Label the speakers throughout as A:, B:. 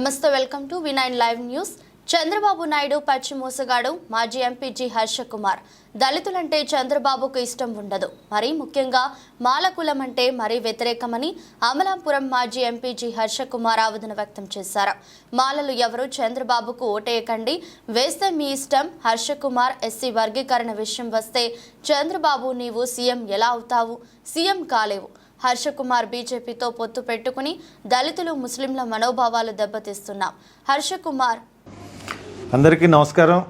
A: నమస్తే welcome to V nine live news. Chandrababu Naidu పచ్చి మోసగాడు మాజీ ఎంపీ జి హర్ష కుమార్ దళితులంటే చంద్రబాబుకు ఇష్టం ఉండదు. మరి ముఖ్యంగా మాలకులం అంటే మరీ వ్యతిరేకమని అమలాపురం మాజీ ఎంపీ జి హర్ష కుమార్ ఆవేదన వ్యక్తం చేశారు. మాలలు ఎవరు చంద్రబాబుకు ఓటేయకండి. వేస్తే మీ ఇష్టం హర్ష కుమార్ ఎస్సీ వర్గీకరణ విషయం వస్తే చంద్రబాబు నీవు సీఎం ఎలా అవుతావు? సీఎం కాలేవు. హర్షకుమార్ బీజేపీతో పొత్తు పెట్టుకుని దళితులు ముస్లింల మనోభావాలు దెబ్బతీస్తున్నాం. హర్షకుమార్.
B: అందరికీ నమస్కారం.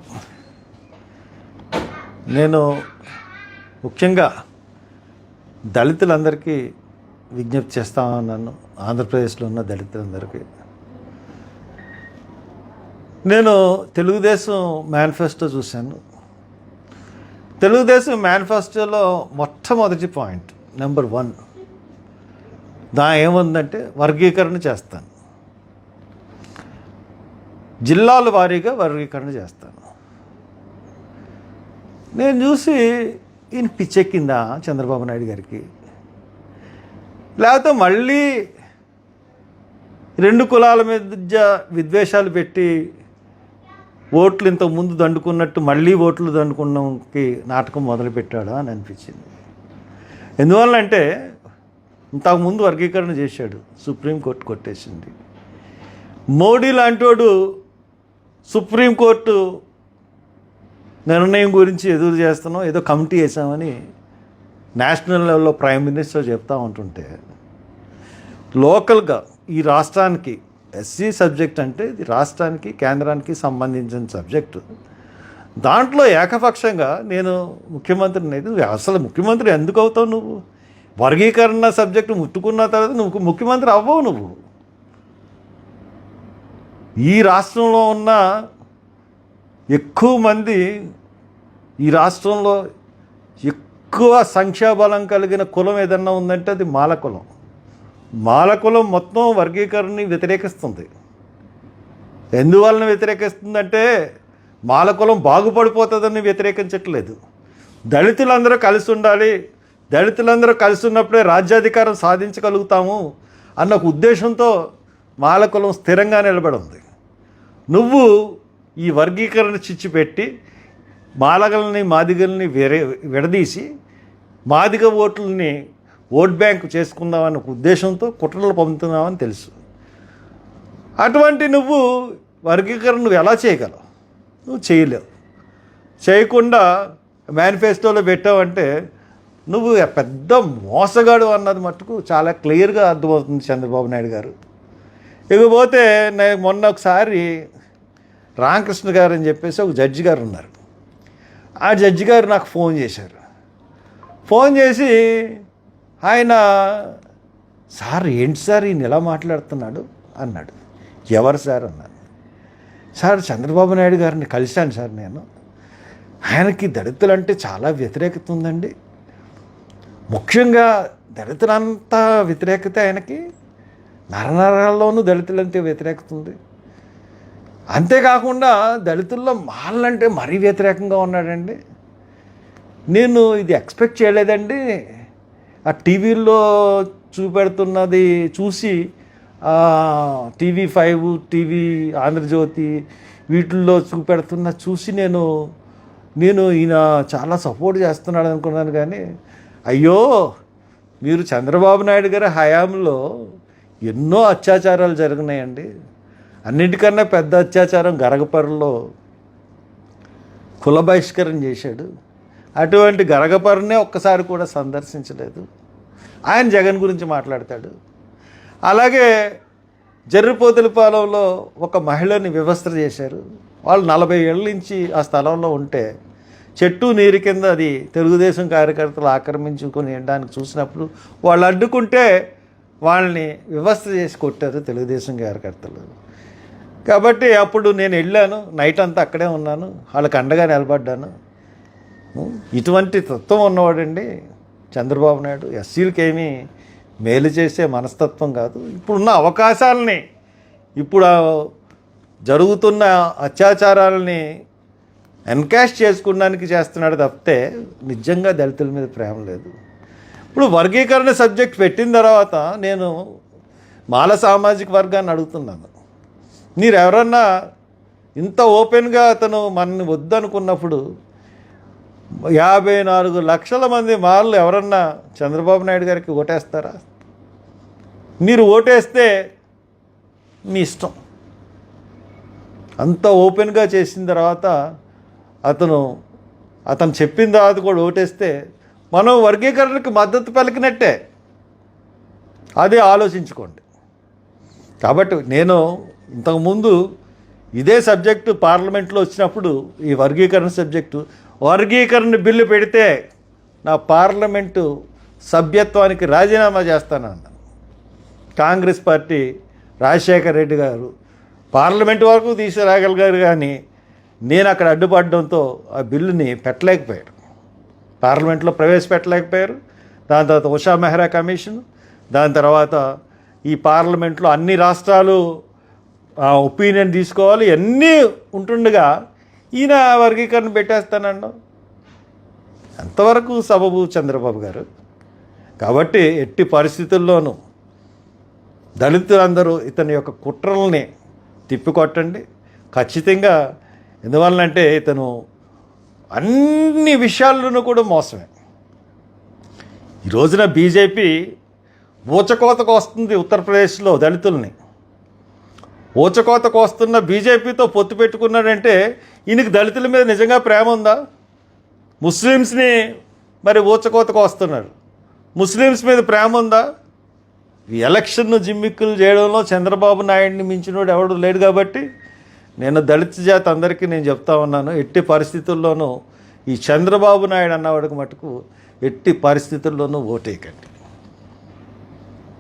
B: నేను ముఖ్యంగా దళితులందరికీ విజ్ఞప్తి చేస్తా ఉన్నాను. ఆంధ్రప్రదేశ్లో ఉన్న దళితులందరికీ. నేను తెలుగుదేశం మేనిఫెస్టో చూశాను. తెలుగుదేశం మేనిఫెస్టోలో మొట్టమొదటి పాయింట్ నెంబర్ వన్. దా ఏముందంటే వర్గీకరణ చేస్తాను. జిల్లాల వారీగా వర్గీకరణ చేస్తాను. నేను చూసి ఈయన పిచ్చెక్కిందా చంద్రబాబు నాయుడు గారికి? లేకపోతే మళ్ళీ రెండు కులాల మధ్య విద్వేషాలు పెట్టి ఓట్లు ఇంత ముందు దండుకున్నట్టు మళ్ళీ ఓట్లు దండుకున్నకి నాటకం మొదలుపెట్టాడా అని అనిపించింది. ఎందువల్లంటే ఇంతకుముందు వర్గీకరణ చేశాడు సుప్రీంకోర్టు కొట్టేసింది. మోడీ లాంటివాడు సుప్రీంకోర్టు నిర్ణయం గురించి ఎదురు చేస్తున్నాం ఏదో కమిటీ వేసామని నేషనల్ లెవెల్లో ప్రైమ్ మినిస్టర్ చెప్తా ఉంటుంటే లోకల్గా ఈ రాష్ట్రానికి ఎస్సీ సబ్జెక్ట్ అంటే ఇది రాష్ట్రానికి కేంద్రానికి సంబంధించిన సబ్జెక్టు. దాంట్లో ఏకపక్షంగా నేను ముఖ్యమంత్రిని అయితే అసలు ముఖ్యమంత్రి ఎందుకు అవుతావు నువ్వు? వర్గీకరణ సబ్జెక్టు ముట్టుకున్న తర్వాత నువ్వు ముఖ్యమంత్రి అవ్వవు నువ్వు. ఈ రాష్ట్రంలో ఉన్న ఎక్కువ మంది ఈ రాష్ట్రంలో ఎక్కువ సంఖ్యాబలం కలిగిన కులం ఏదన్నా ఉందంటే అది మాలకులం. మాలకులం మొత్తం వర్గీకరణని వ్యతిరేకిస్తుంది. ఎందువలన వ్యతిరేకిస్తుందంటే మాలకులం బాగుపడిపోతుందని వ్యతిరేకించట్లేదు. దళితులందరూ కలిసి ఉండాలి దళితులందరూ కలిసి ఉన్నప్పుడే రాజ్యాధికారం సాధించగలుగుతాము అన్న ఒక ఉద్దేశంతో మాలకులం స్థిరంగా నిలబడి ఉంది నువ్వు ఈ వర్గీకరణ చిచ్చు పెట్టి మాలగల్ని మాదిగల్ని వేరే విడదీసి మాదిగ ఓట్లని ఓట్ బ్యాంక్ చేసుకుందామన్న ఒక ఉద్దేశంతో కుట్రలు పంపుతున్నావని తెలుసు. అటువంటి నువ్వు వర్గీకరణ నువ్వు ఎలా చేయగలవు? నువ్వు చేయలేవు. చేయకుండా మేనిఫెస్టోలో పెట్టావంటే నువ్వు పెద్ద మోసగాడు అన్నది మట్టుకు చాలా క్లియర్గా అర్థమవుతుంది చంద్రబాబు నాయుడు గారు. ఇకపోతే నేను మొన్న ఒకసారి రామకృష్ణ గారు అని చెప్పేసి ఒక జడ్జి గారు ఉన్నారు. ఆ జడ్జి గారు నాకు ఫోన్ చేశారు. ఫోన్ చేసి ఆయన సార్ ఏంటి సార్ ఈయన ఎలా మాట్లాడుతున్నాడు? అన్నాడు. ఎవరు సార్? అన్నాను. సార్ చంద్రబాబు నాయుడు గారిని కలిశాను సార్ నేను. ఆయనకి దళితులంటే చాలా వ్యతిరేకత ఉందండి. ముఖ్యంగా దళితులంతా వ్యతిరేకత ఆయనకి. నరనరాల్లోనూ దళితులంటే వ్యతిరేకత ఉంది. అంతేకాకుండా దళితుల్లో మాలంటే మరీ వ్యతిరేకంగా ఉన్నాడండి. నేను ఇది ఎక్స్పెక్ట్ చేయలేదండి. ఆ టీవీల్లో చూపెడుతున్నది చూసి టీవీ ఫైవ్ టీవీ ఆంధ్రజ్యోతి వీటిల్లో చూపెడుతున్న చూసి నేను నేను ఈయన చాలా సపోర్ట్ చేస్తున్నాడు అనుకున్నాను కానీ అయ్యో మీరు చంద్రబాబు నాయుడు గారి హయాంలో ఎన్నో అత్యాచారాలు జరిగినాయండి. అన్నిటికన్నా పెద్ద అత్యాచారం గరగపర్రలో కుల బహిష్కరణ చేశాడు. అటువంటి గరగపర్రనే ఒక్కసారి కూడా సందర్శించలేదు. ఆయన జగన్ గురించి మాట్లాడతాడు. అలాగే జర్రిపోతులపాలెంలో ఒక మహిళని వ్యవస్థ చేశారు. వాళ్ళు నలభై ఏళ్ళ నుంచి ఆ స్థలంలో ఉంటే చెట్టు నీరు కింద అది తెలుగుదేశం కార్యకర్తలు ఆక్రమించుకొని ఉండడానికి చూసినప్పుడు వాళ్ళు అడ్డుకుంటే వాళ్ళని వ్యవస్థ చేసి కొట్టారు తెలుగుదేశం కార్యకర్తలు. కాబట్టి అప్పుడు నేను వెళ్ళాను నైట్ అంతా అక్కడే ఉన్నాను వాళ్ళకి అండగా నిలబడ్డాను. ఇటువంటి తత్వం ఉన్నవాడండి చంద్రబాబు నాయుడు. ఎస్సీలకేమీ మేలు చేసే మనస్తత్వం కాదు. ఇప్పుడున్న అవకాశాలని ఇప్పుడు జరుగుతున్న అత్యాచారాలని ఎన్కాష్ చేసుకోవడానికి చేస్తున్నాడు తప్పితే నిజంగా దళితుల మీద ప్రేమ లేదు. ఇప్పుడు వర్గీకరణ సబ్జెక్ట్ పెట్టిన తర్వాత నేను మాల సామాజిక వర్గాన్ని అడుగుతున్నాను. మీరు ఎవరన్నా ఇంత ఓపెన్గా అతను మనని వద్దనుకున్నప్పుడు యాభై నాలుగు లక్షల మంది మాల్లు ఎవరన్నా చంద్రబాబు నాయుడు గారికి ఓటేస్తారా? మీరు ఓటేస్తే మీ ఇష్టం. అంత ఓపెన్గా చేసిన తర్వాత అతను అతను చెప్పిన తర్వాత కూడా ఓటేస్తే మనం వర్గీకరణకు మద్దతు పలికినట్టే. అదే ఆలోచించుకోండి. కాబట్టి నేను ఇంతకుముందు ఇదే సబ్జెక్టు పార్లమెంట్లో వచ్చినప్పుడు ఈ వర్గీకరణ సబ్జెక్టు వర్గీకరణ బిల్లు పెడితే నా పార్లమెంటు సభ్యత్వానికి రాజీనామా చేస్తానన్నాను కాంగ్రెస్ పార్టీ రాజశేఖర్ రెడ్డి గారు పార్లమెంట్ వరకు తీసుకురాగలిగారు కానీ నేను అక్కడ అడ్డుపడడంతో ఆ బిల్లుని పెట్టలేకపోయారు. పార్లమెంట్లో ప్రవేశపెట్టలేకపోయారు. దాని తర్వాత ఉషా మెహ్రా కమిషన్ దాని తర్వాత ఈ పార్లమెంట్లో అన్ని రాష్ట్రాలు ఒపీనియన్ తీసుకోవాలి అన్నీ ఉంటుండగా ఈయన వర్గీకరణ పెట్టేస్తానండం. ఎంతవరకు సబబు చంద్రబాబు గారు. కాబట్టి ఎట్టి పరిస్థితుల్లోనూ దళితులందరూ ఇతని యొక్క కుట్రల్ని తిప్పికొట్టండి. ఖచ్చితంగా ఎందువలనంటే ఇతను అన్ని విషయాల్లోనూ కూడా మోసమే. ఈ రోజున బీజేపీ ఊచకోతకు వస్తుంది ఉత్తరప్రదేశ్లో దళితుల్ని. ఊచకోతకు వస్తున్న బీజేపీతో పొత్తు పెట్టుకున్నాడంటే ఈయనకి దళితుల మీద నిజంగా ప్రేమ ఉందా? ముస్లిమ్స్ని మరి ఊచకోతకు వస్తున్నారు. ముస్లిమ్స్ మీద ప్రేమ ఉందా? ఈ ఎలక్షన్ను జిమ్మిక్కులు చేయడంలో చంద్రబాబు నాయుడిని మించినోడు ఎవడు లేడు కాబట్టి నేను దళిత జాతి అందరికీ నేను చెప్తా ఉన్నాను ఎట్టి పరిస్థితుల్లోనూ ఈ చంద్రబాబు నాయుడు అన్నవాడికి మటుకు ఎట్టి పరిస్థితుల్లోనూ ఓటేయకండి